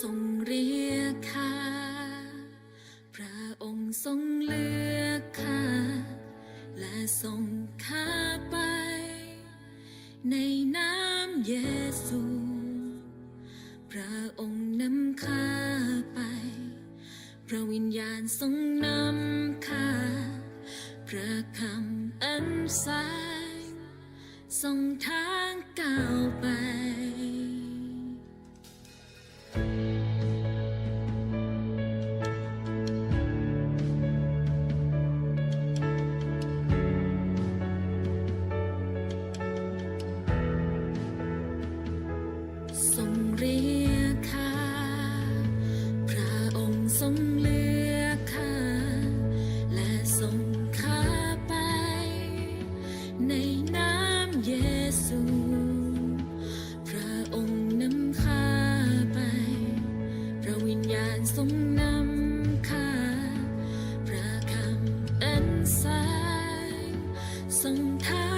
ทรงเรียกข้า พระองค์ทรงเลือกข้า และทรงข้าไป ในน้ำเยซู พระองค์นำข้าไป พระวิญญาณทรงนำข้า พระคำอันสายทรงทางเก่า 送他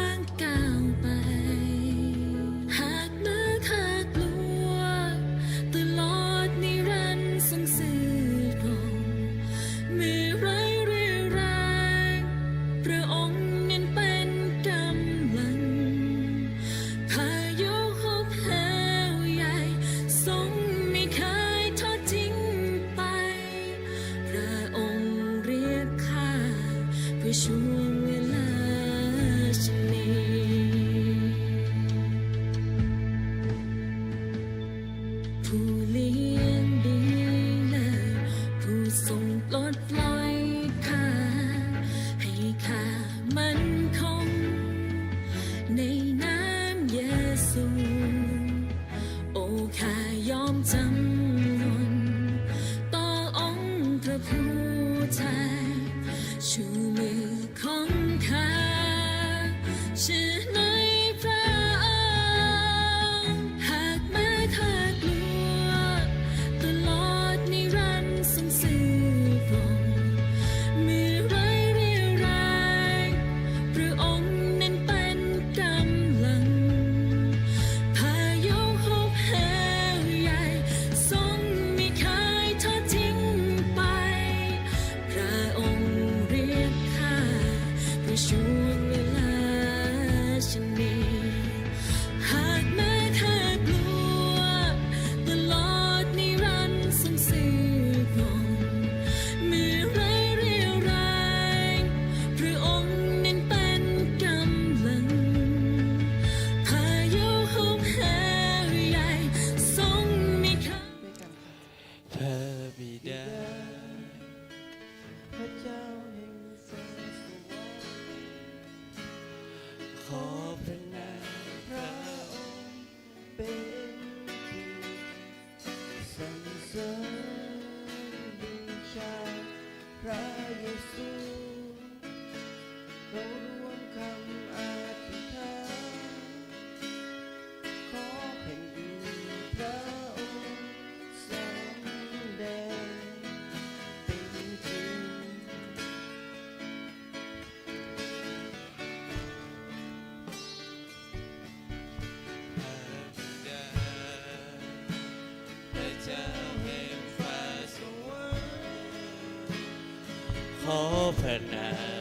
hope and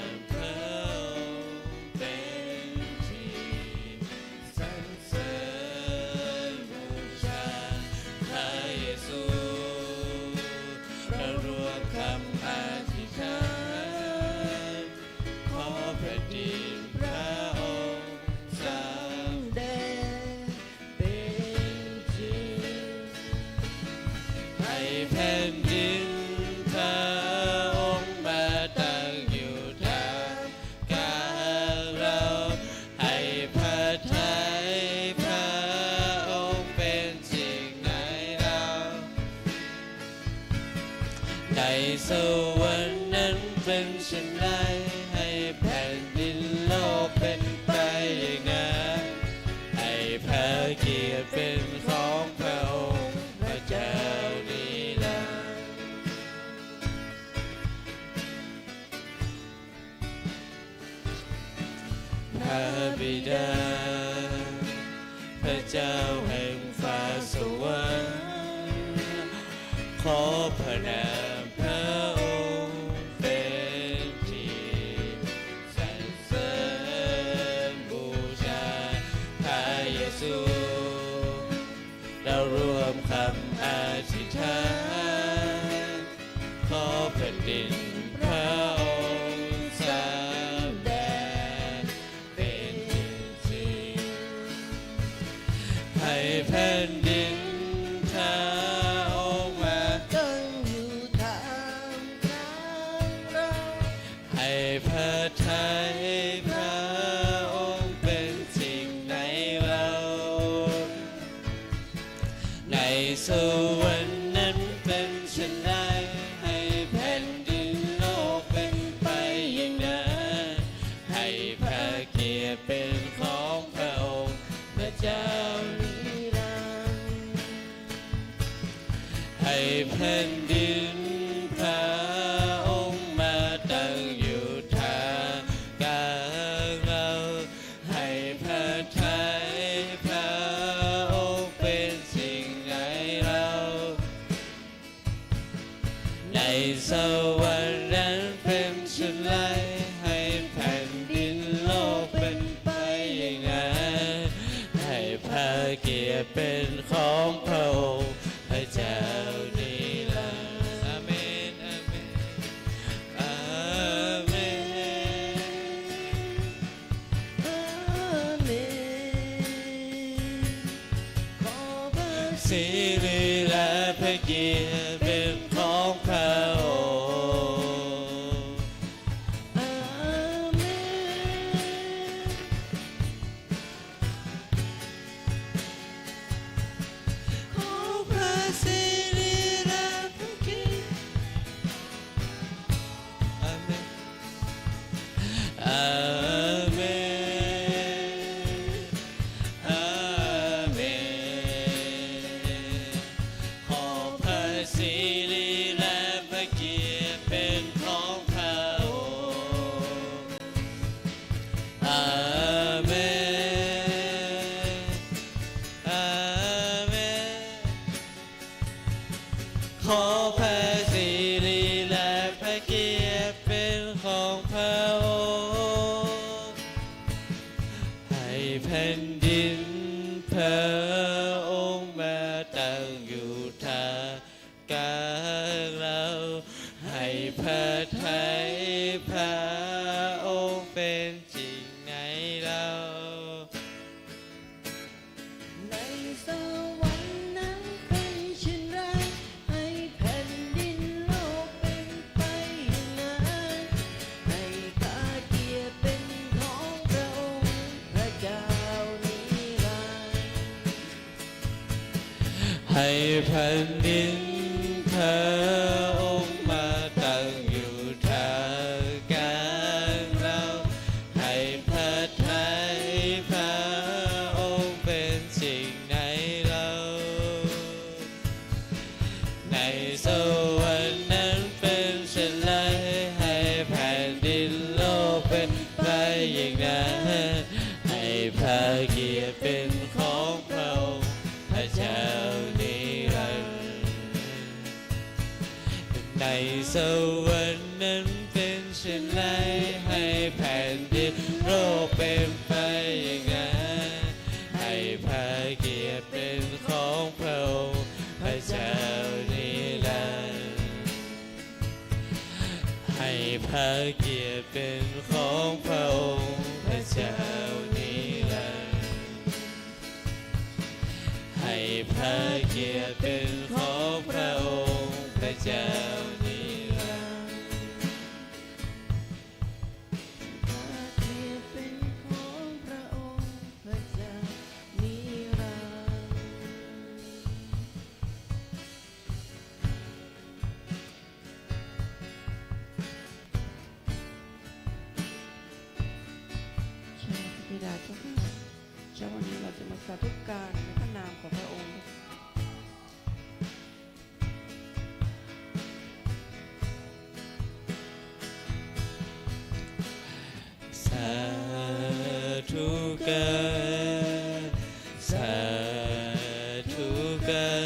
give in the her เกียรติเป็นของพระองค์พระเจ้า ให้แผ่นดินเธอ ให้พระเกียรติเป็นของพระองค์พระเจ้านิรันดร์ให้พระเกียรติเป็นของพระองค์พระเจ้า ทุกการในพระนามของพระองค์ สาธุการสาธุการ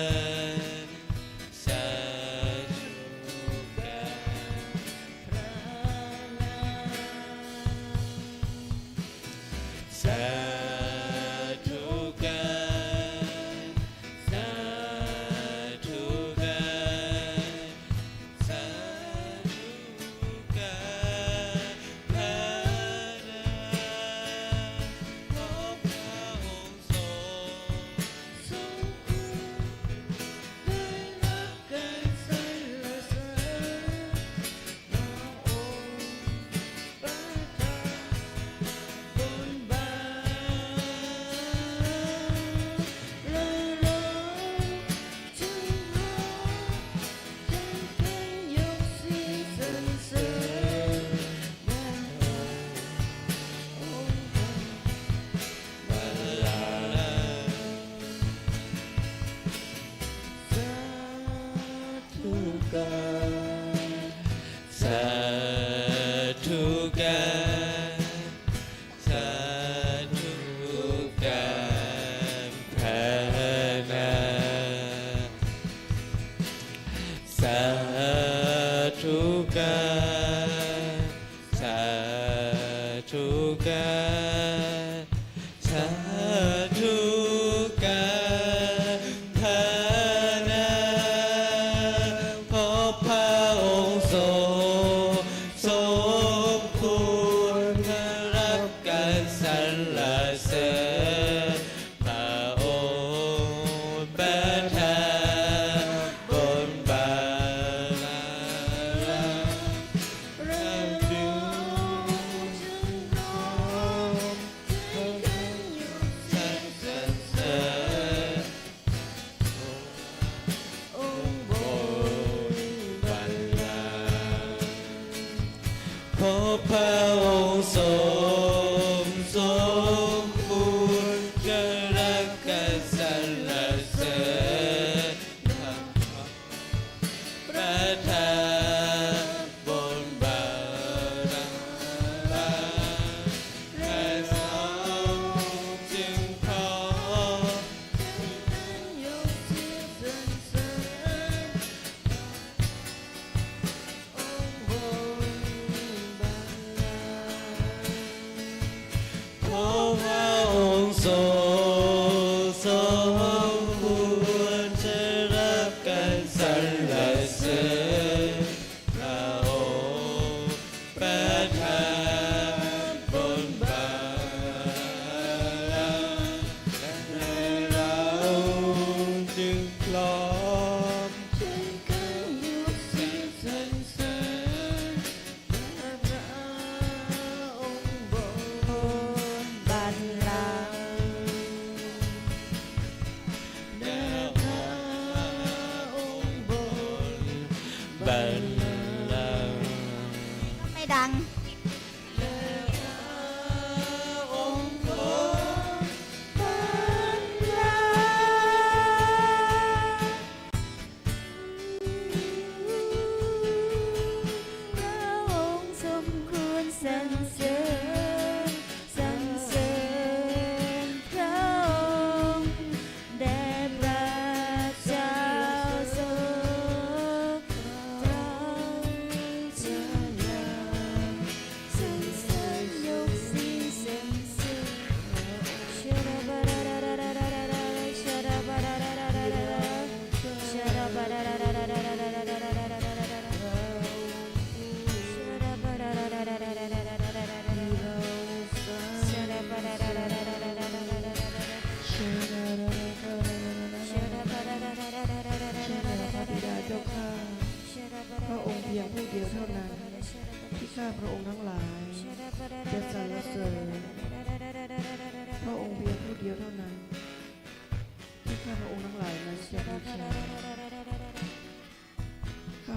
over ons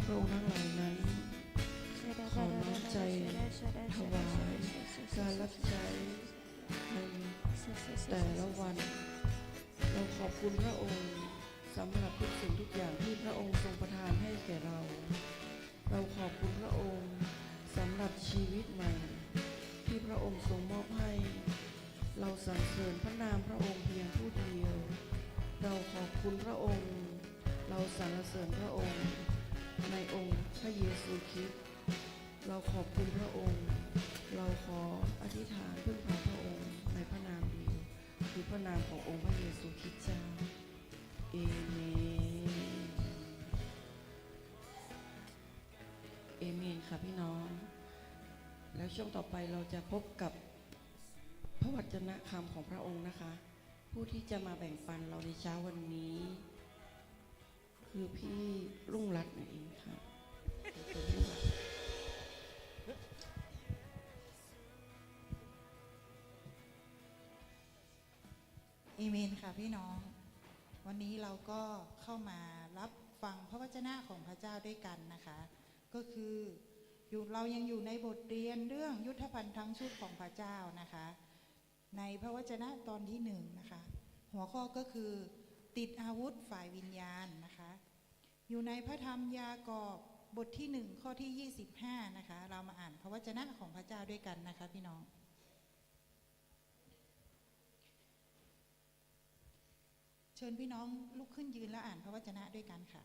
ระองค์ทั้งหลายนั้นขอน้อมใจถวายการรับใช้ในแต่ละวัน เราขอบคุณพระองค์สำหรับทุกสิ่งทุกอย่างที่พระองค์ทรงประทานให้แก่เรา เราขอบคุณพระองค์สำหรับชีวิตใหม่ ที่พระองค์ทรงมอบให้ เราสรรเสริญพระนามพระองค์เพียงผู้เดียว เราขอบคุณพระองค์ เราสรรเสริญพระองค์ ในองค์พระเยซูคริสต์เราขอบคุณพระองค์ เราขออธิษฐานพึ่งพาพระองค์ในพระนามเดียวคือพระนามขององค์พระเยซูคริสต์เจ้าเอเมนเอเมนค่ะพี่น้อง แล้วช่วงต่อไปเราจะพบกับพระวจนะคำของพระองค์นะคะ ผู้ที่จะมาแบ่งปันเราในเช้าวันนี้ คือพี่รุ่งรัตน์นั่นเองค่ะเอเมนค่ะพี่น้อง วันนี้เราก็เข้ามารับฟังพระวจนะของพระเจ้าด้วยกันนะคะ ก็คืออยู่เรายังอยู่ในบทเรียนเรื่องยุทธภัณฑ์ทั้งชุดของพระเจ้านะคะ ในพระวจนะตอนที่หนึ่งนะคะ หัวข้อก็คือ ติดอาวุธฝ่ายวิญญาณนะคะ อยู่ในพระธรรมยากอบบทที่หนึ่งข้อที่ 25 นะคะ เรามาอ่านพระวจนะของพระเจ้าด้วยกันนะคะพี่น้อง เชิญพี่น้องลุกขึ้นยืนแล้วอ่านพระวจนะด้วยกันค่ะ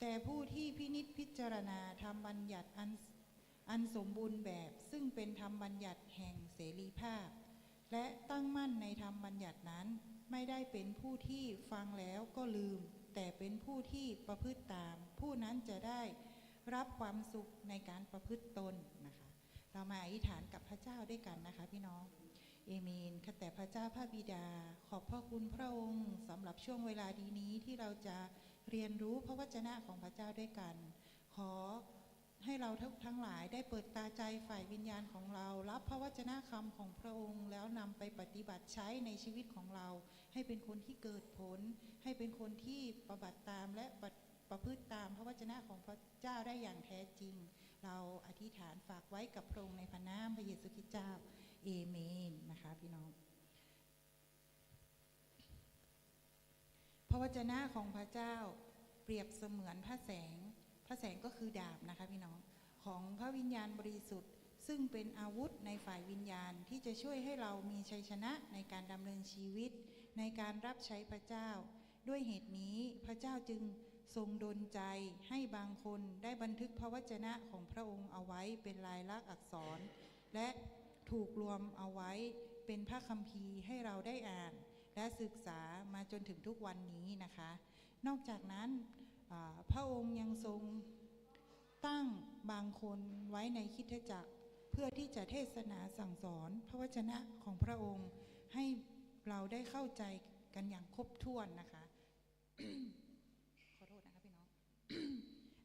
แต่ผู้ที่พินิจพิจารณาทำบัญญัติอันอันสมบูรณ์แบบซึ่งเป็นธรรมบัญญัติแห่งเสรีภาพ และตั้งมั่นในธรรมบัญญัตินั้น ไม่ได้เป็นผู้ที่ฟังแล้วก็ลืม แต่เป็นผู้ที่ประพฤติตาม ผู้นั้นจะได้รับความสุขในการประพฤติตนนะคะ เรามาอธิษฐานกับพระเจ้าด้วยกันนะคะ พี่น้องเอเมนข้าแต่พระเจ้าพระบิดา ขอบพระคุณพระองค์สำหรับช่วงเวลาดีนี้ที่เราจะเรียนรู้พระวจนะของพระเจ้าด้วยกัน ขอ ให้เราทั้งหลายได้เปิดตาใจฝ่ายวิญญาณของเรา รับพระวจนะคำของพระองค์ แล้วนำไปปฏิบัติใช้ในชีวิตของเรา ให้เป็นคนที่เกิดผล ให้เป็นคนที่ปฏิบัติตามและปประพฤติตามพระวจนะของพระเจ้าได้อย่างแท้จริง เราอธิษฐานฝากไว้กับพระองค์ในพระนามพระเยซูคริสต์เจ้าเอเมนนะคะพี่น้อง พระวจนะของพระเจ้าเปรียบเสมือนพระแสง พระแสงก็คือดาบนะคะพี่น้องของพระวิญญาณบริสุทธิ์ ซึ่งเป็นอาวุธในฝ่ายวิญญาณที่จะช่วยให้เรามีชัยชนะในการดำเนินชีวิต ในการรับใช้พระเจ้า ด้วยเหตุนี้พระเจ้าจึงทรงดลใจให้บางคนได้บันทึกพระวจนะของพระองค์เอาไว้เป็นลายลักษณ์อักษร และถูกรวมเอาไว้เป็นพระคัมภีร์ให้เราได้อ่าน และศึกษามาจนถึงทุกวันนี้นะคะ นอกจากนั้น พระองค์ยังทรงตั้งบางคนไว้ในคิดจักร เพื่อที่จะเทศนาสั่งสอนพระวจนะของพระองค์ให้เราได้เข้าใจกันอย่างครบถ้วนนะคะ ขอโทษนะคะพี่น้อง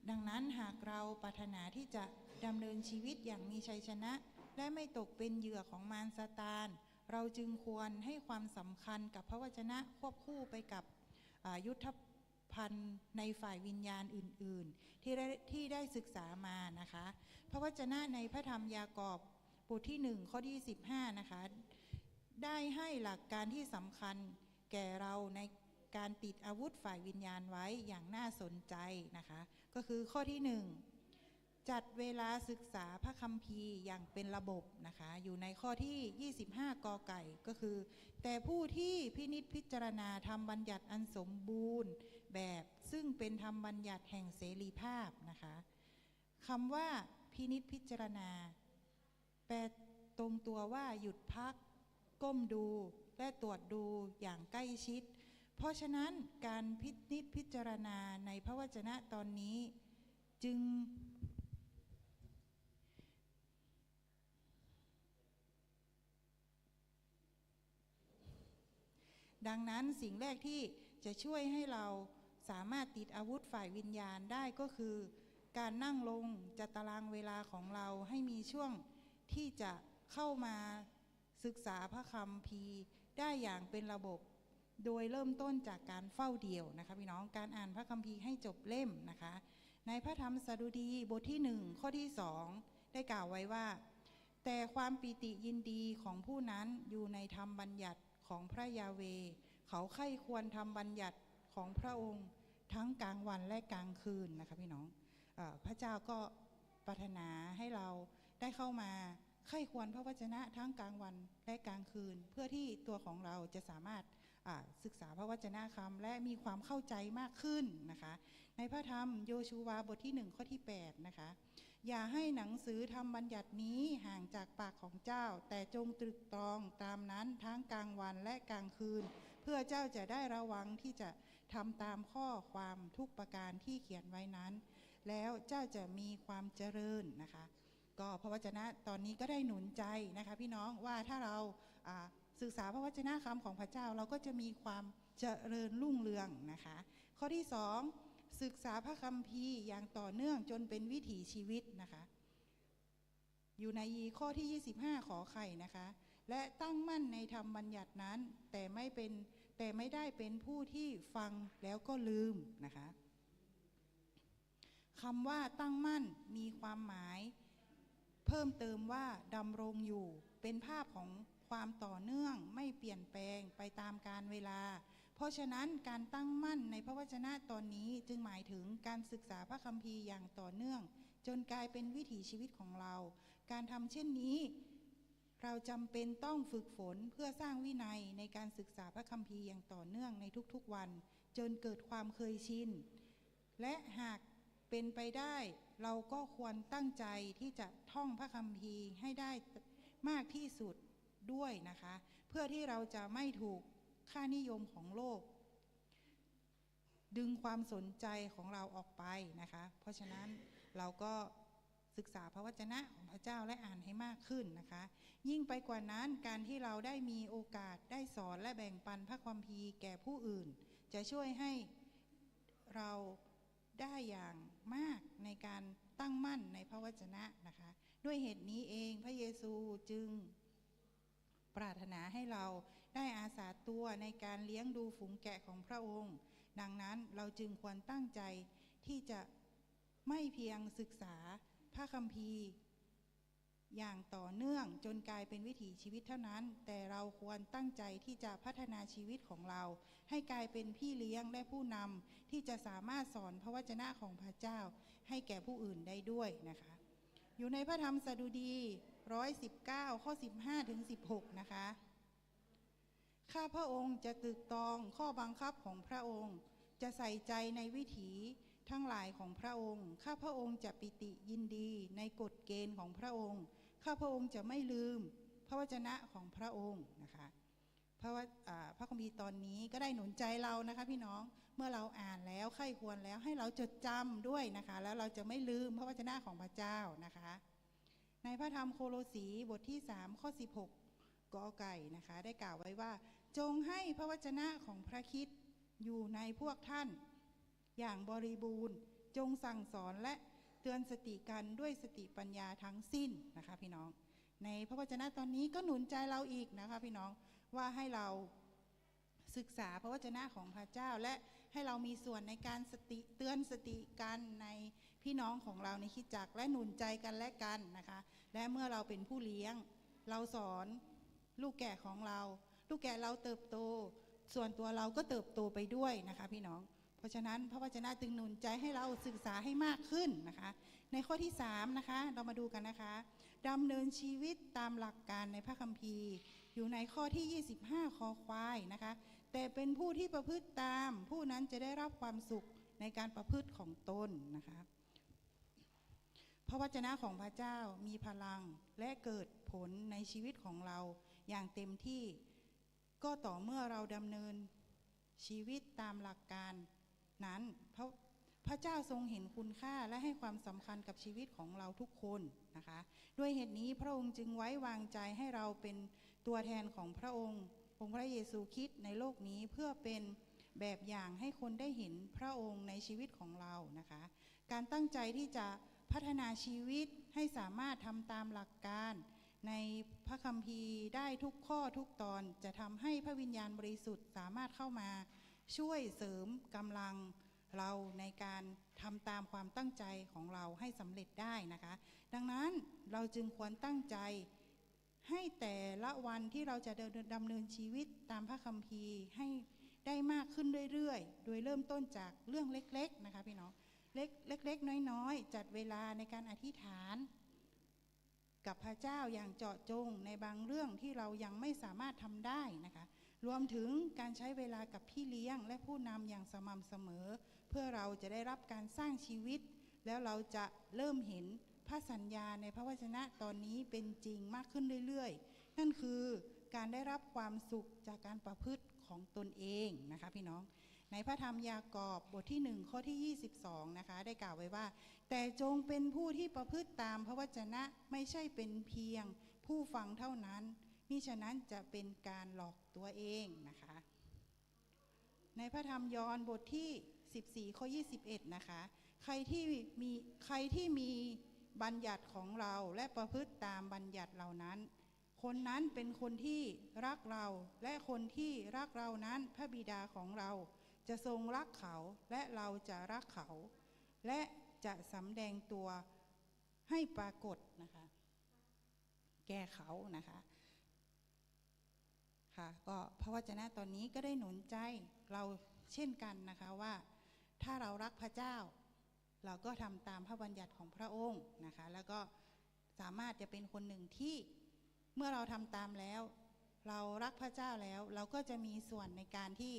ดังนั้นหากเราปรารถนาที่จะดำเนินชีวิตอย่างมีชัยชนะ และไม่ตกเป็นเหยื่อของมารซาตาน เราจึงควรให้ความสำคัญกับพระวจนะควบคู่ไปกับยุทธ พันธ์ในฝ่ายวิญญาณอื่น ๆ ที่ได้ที่ได้ศึกษามานะคะ พระวจนะในพระธรรมยากอบบทที่ 1 ข้อที่ 15 นะคะ ได้ให้หลักการที่สำคัญแก่เราในการติดอาวุธฝ่ายวิญญาณไว้อย่างน่าสนใจนะคะ ก็คือข้อที่หนึ่งจัดเวลาศึกษาพระคัมภีร์อย่างเป็นระบบนะคะ อยู่ในข้อที่ 25 กอไก่ก็คือ แต่ผู้ที่พินิจพิจารณาทำบัญญัติอันสมบูรณ์ แบบซึ่งเป็นธรรมบัญญัติแห่งเสรีภาพนะคะคำว่าพินิจพิจารณา แปลตรงตัวว่าหยุดพัก ก้มดู และตรวจดูอย่างใกล้ชิด เพราะฉะนั้นการพินิจพิจารณาในพระวจนะตอนนี้ จึง ดังนั้นสิ่งแรกที่จะช่วยให้เรา สามารถติดอาวุธฝ่ายวิญญาณได้ก็คือ การนั่งลงจัดตารางเวลาของเราให้มีช่วงที่จะเข้ามาศึกษาพระคัมภีได้อย่างเป็นระบบ โดยเริ่มต้นจากการเฝ้าเดี่ยวนะคะพี่น้องการอ่านพระคัมภีร์ให้จบเล่มนะคะ ในพระธรรมสดุดีบทที่หนึ่งข้อที่สองได้กล่าวไว้ว่า แต่ความปีติยินดีของผู้นั้นอยู่ในธรรมบัญญัติของพระยาเว เขาใคร่ควรทำบัญญัติ ของพระองค์ทั้งกลางวันและกลางคืนนะคะพี่น้องอพระเจ้าก็ปรารถนาให้เราได้เข้ามาใคร่ควรพระวจนะทั้งกลางวันและกลางคืน เพื่อที่ตัวของเราจะสามารถศึกษาพระวจนะคำและมีความเข้าใจมากขึ้นนะคะ ในพระธรรมโยชูวาบทที่หนึ่งข้อที่8นะคะอย่าให้หนังสือทำบัญญัตินี้ห่างจากปากของเจ้า แต่จงตรึกตรองตามนั้นทั้งกลางวันและกลางคืน เพื่อเจ้าจะได้ระวังที่จะ ทำตามข้อความทุกประการที่เขียนไว้นั้น แล้วเจ้าจะมีความเจริญนะคะ ก็พระวจนะตอนนี้ก็ได้หนุนใจนะคะพี่น้องว่าถ้าเราศึกษาพระวจนะคำของพระเจ้าเราก็จะมีความเจริญรุ่งเรืองนะคะ ข้อที่สองศึกษาพระคัมภีร์อย่างต่อเนื่องจนเป็นวิถีชีวิตนะคะ อยู่ในยีข้อที่ 25 ขอไข่นะคะ และตั้งมั่นในธรรมบัญญัตินั้น แต่ไม่เป็น แต่ไม่ได้เป็นผู้ที่ฟังแล้วก็ลืมนะคะคำว่าตั้งมั่นมีความหมาย เพิ่มเติมว่าดำรงอยู่ เป็นภาพของความต่อเนื่องไม่เปลี่ยนแปลงไปตามการเวลา เพราะฉะนั้นการตั้งมั่นในพระวจนะตอนนี้จึงหมายถึงการศึกษาพระคัมภีร์อย่างต่อเนื่อง จนกลายเป็นวิถีชีวิตของเรา การทำเช่นนี้ เราจำเป็นต้องฝึกฝนเพื่อสร้างวินัยในการศึกษาพระคัมภีร์อย่างต่อเนื่องในทุกๆวัน จนเกิดความเคยชิน และหากเป็นไปได้เราก็ควรตั้งใจที่จะท่องพระคัมภีร์ให้ได้มากที่สุดด้วยนะคะ เพื่อที่เราจะไม่ถูกค่านิยมของโลก ดึงความสนใจของเราออกไปนะคะ เพราะฉะนั้นเราก็ ศึกษาพระวจนะของพระเจ้าและอ่านให้มากขึ้นนะคะ ยิ่งไปกว่านั้นการที่เราได้มีโอกาสได้สอนและแบ่งปันพระความพีร์แก่ผู้อื่น จะช่วยให้เราได้อย่างมากในการตั้งมั่นในพระวจนะนะคะ ด้วยเหตุนี้เองพระเยซูจึงปรารถนาให้เราได้อาสาตัวในการเลี้ยงดูฝูงแกะของพระองค์ ดังนั้นเราจึงควรตั้งใจที่จะไม่เพียงศึกษา พระคัมภีร์ อย่างต่อเนื่องจนกลายเป็นวิถีชีวิตเท่านั้น แต่เราควรตั้งใจที่จะพัฒนาชีวิตของเรา ให้กลายเป็นพี่เลี้ยงและผู้นำที่จะสามารถสอนพระวจนะของพระเจ้า ให้แก่ผู้อื่นได้ด้วยนะคะ อยู่ในพระธรรมสดุดี119 ข้อ 15 ถึง 16 นะคะ ข้าพระองค์จะตึกตองข้อบังคับของพระองค์ จะใส่ใจในวิถี ทั้งหลายของพระองค์ ข้าพระองค์จะปิติยินดีในกฎเกณฑ์ของพระองค์ ข้าพระองค์จะไม่ลืมพระวจนะของพระองค์นะคะพระวอ่าพระคัมภีร์ตอนนี้ก็ได้หนุนใจเรานะคะพี่น้องเมื่อเราอ่านแล้วใคร่ควรแล้วให้เราจดจำด้วยนะคะ แล้วเราจะไม่ลืมพระวจนะของพระเจ้านะคะ ในพระธรรมโคโลสีบทที่ 3 ข้อ 16กอไก่นะคะ ได้กล่าวไว้ว่า จงให้พระวจนะของพระคิดอยู่ในพวกท่าน อย่างบริบูรณ์ จงสั่งสอนและเตือนสติกันด้วยสติปัญญาทั้งสิ้นนะคะพี่น้อง ในพระวจนะตอนนี้ก็หนุนใจเราอีกนะคะพี่น้องว่าให้เราศึกษาพระวจนะของพระเจ้าและให้เรามีส่วนในการสติเตือนสติกันในพี่น้องของเราในคิดจักรและหนุนใจกันและกันนะคะ และเมื่อเราเป็นผู้เลี้ยง เราสอนลูกแกะของเรา ลูกแกะเราเติบโต ส่วนตัวเราก็เติบโตไปด้วยนะคะพี่น้อง เพราะฉะนั้นพระวจนะจึงหนุนใจให้เราศึกษาให้มากขึ้นนะคะ ในข้อที่3นะคะเรามาดูกันนะคะดำเนินชีวิตตามหลักการในพระคัมภีร์ อยู่ในข้อที่ 25 คอควายนะคะ แต่เป็นผู้ที่ประพฤติตาม ผู้นั้นจะได้รับความสุขในการประพฤติของตนนะคะพระวจนะของพระเจ้ามีพลังและเกิดผลในชีวิตของเราอย่างเต็มที่ก็ต่อเมื่อเราดำเนินชีวิตตามหลักการ นั้นพระพระเจ้าทรงเห็นคุณค่าและให้ความสำคัญกับชีวิตของเราทุกคนนะคะด้วยเหตุนี้พระองค์จึงไว้วางใจให้เราเป็นตัวแทนของพระองค์ องค์พระเยซูคริสต์ในโลกนี้เพื่อเป็นแบบอย่างให้คนได้เห็นพระองค์ในชีวิตของเรานะคะ การตั้งใจที่จะพัฒนาชีวิตให้สามารถทำตามหลักการ ในพระคัมภีร์ได้ทุกข้อทุกตอนจะทำให้พระวิญญาณบริสุทธิ์สามารถเข้ามา ช่วยเสริมกำลังเราในการทำตามความตั้งใจของเราให้สำเร็จได้นะคะ ดังนั้นเราจึงควรตั้งใจให้แต่ละวันที่เราจะดำเนินชีวิตตามพระคัมภีร์ให้ได้มากขึ้นเรื่อยๆ โดยเริ่มต้นจากเรื่องเล็กๆนะคะพี่น้องเล็กเล็กๆน้อยๆ จัดเวลาในการอธิษฐาน กับพระเจ้าอย่างเจาะจงในบางเรื่องที่เรายังไม่สามารถทำได้นะคะ รวมถึงการใช้เวลากับพี่เลี้ยง และผู้นำอย่างสม่ำเสมอ เพื่อเราจะได้รับการสร้างชีวิต แล้วเราจะเริ่มเห็นพระสัญญาในพระวจนะตอนนี้เป็นจริงมากขึ้นเรื่อยๆ นั่นคือการได้รับความสุขจากการประพฤติของตนเองนะคะพี่น้อง ในพระธรรมยากอบบทที่ 1 ข้อที่ 22 นะคะ ได้กล่าวไว้ว่า แต่จงเป็นผู้ที่ประพฤติตามพระวจนะไม่ใช่เป็นเพียงผู้ฟังเท่านั้น มิฉะนั้นจะเป็นการหลอกตัวเองนะคะ ในพระธรรมยอห์นบทที่ 14 ข้อ 21 นะคะ ใครที่มีใครที่มีบัญญัติของเราและประพฤติตามบัญญัติเหล่านั้น คนนั้นเป็นคนที่รักเราและคนที่รักเรานั้นพระบิดาของเรา จะทรงรักเขาและเราจะรักเขา และจะสำแดงตัวให้ปรากฏนะคะ แก่เขานะคะ ค่ะก็พระวจนะตอนนี้ก็ได้หนุนใจเราเช่นกันนะคะว่าถ้าเรารักพระเจ้า เราก็ทำตามพระบัญญัติของพระองค์นะคะแล้วก็สามารถจะเป็นคนหนึ่งที่เมื่อเราทำตามแล้ว เรารักพระเจ้าแล้ว เราก็จะมีส่วนในการที่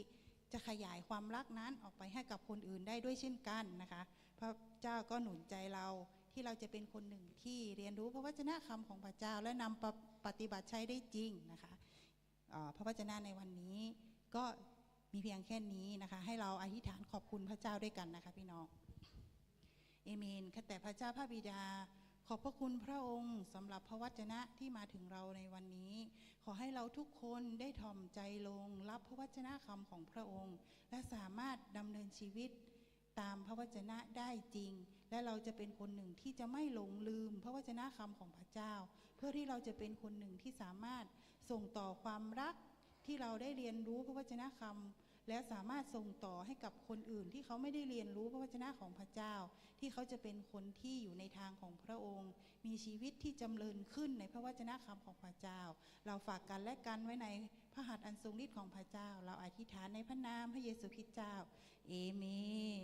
จะขยายความรักนั้นออกไปให้กับคนอื่นได้ด้วยเช่นกันนะคะพระเจ้าก็หนุนใจเราที่เราจะเป็นคนหนึ่งที่เรียนรู้พระวจนะคำของพระเจ้าและนำปปฏิบัติใช้ได้จริงนะคะ พระวจนะในวันนี้ ก็มีเพียงแค่นี้นะคะ ให้เราอธิษฐานขอบคุณพระเจ้าด้วยกันนะคะพี่น้องเอเมนข้าแต่พระเจ้าพระบิดา ขอบพระคุณพระองค์สำหรับพระวจนะที่มาถึงเราในวันนี้ ขอให้เราทุกคนได้ถ่อมใจลง รับพระวจนะคำของพระองค์ และสามารถดำเนินชีวิตตามพระวจนะได้จริง และเราจะเป็นคนหนึ่งที่จะไม่หลงลืม พระวจนะคำของพระเจ้า เพื่อที่เราจะเป็นคนหนึ่งที่สามารถ ส่งต่อความรักที่เราได้เรียนรู้พระวจนะคำและสามารถส่งต่อให้กับคนอื่น ที่เขาไม่ได้เรียนรู้พระวจนะของพระเจ้า ที่เขาจะเป็นคนที่อยู่ในทางของพระองค์ มีชีวิตที่จำเริญขึ้นในพระวจนะคำของพระเจ้า เราฝากกันและกันไว้ในพระหัตถ์อันทรงฤทธิ์ของพระเจ้า เราอธิษฐานในพระนามพระเยซูคริสต์เจ้าเอเมน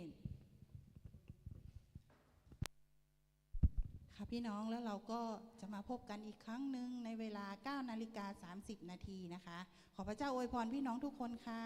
ค่ะพี่น้องแล้วเราก็จะมาพบกันอีกครั้งหนึ่งในเวลา9นาฬิกา30 นาทีนะคะ ขอพระเจ้าอวยพรพี่น้องทุกคนค่ะ